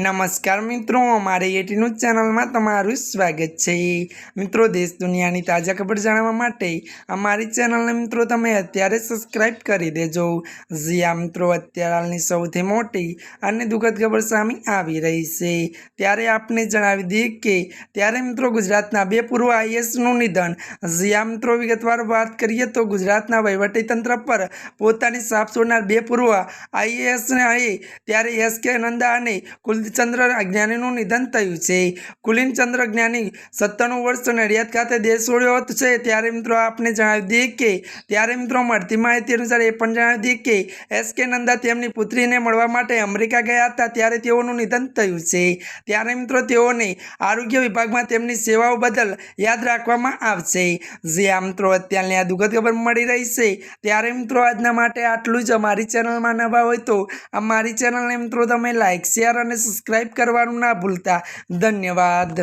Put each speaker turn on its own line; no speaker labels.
નમસ્કાર મિત્રો, અમારી એટીનું ચેનલમાં તમારું સ્વાગત છે. મિત્રો, દેશ દુનિયાની તાજા ખબર જાણવા માટે અમારી ચેનલને મિત્રો તમે અત્યારે સબસ્ક્રાઇબ કરી દેજો. જ્યાં મિત્રો, અત્યારે હાલની સૌથી મોટી અને દુઃખદ ખબર સામે આવી રહી છે. ત્યારે આપને જણાવી દઈએ કે ત્યારે મિત્રો ગુજરાતના બે પૂર્વ આઈએસનું નિધન. જ્યાં મિત્રો, વિગતવાર વાત કરીએ તો ગુજરાતના વહીવટીતંત્ર પર પોતાની સાફ છોડનાર બે પૂર્વ આઈએએસને ત્યારે એસ કે નંદા અને કુલચંદ્ર અજ્ઞાનીનું નિધન થયું છે. કુલિનચંદ્ર જ્ઞાની સત્તાણું વર્ષ નડિયાદ ખાતે દેશ છોડ્યો હતો છે. ત્યારે મિત્રો આપને જણાવી દઈએ કે, ત્યારે મિત્રો મળતી માહિતી અનુસાર એ પણ જણાવી દઈએ કે, એસ કે નંદા તેમની પુત્રીને મળવા માટે અમેરિકા ગયા હતા. ત્યારે તેઓનું નિધન થયું છે. ત્યારે મિત્રો તેઓને આરોગ્ય વિભાગમાં તેમની સેવાઓ બદલ યાદ રાખવામાં આવશે. જે આ મિત્રો અત્યારની આ દુઃખદ ખબર મળી રહી છે. ત્યારે મિત્રો આજના માટે આટલું જ. અમારી ચેનલમાં નવા હોય તો અમારી ચેનલને મિત્રો તમે લાઇક શેર અને સબસ્ક્રાઈબ કરવાનું ના ભૂલતા. ધન્યવાદ.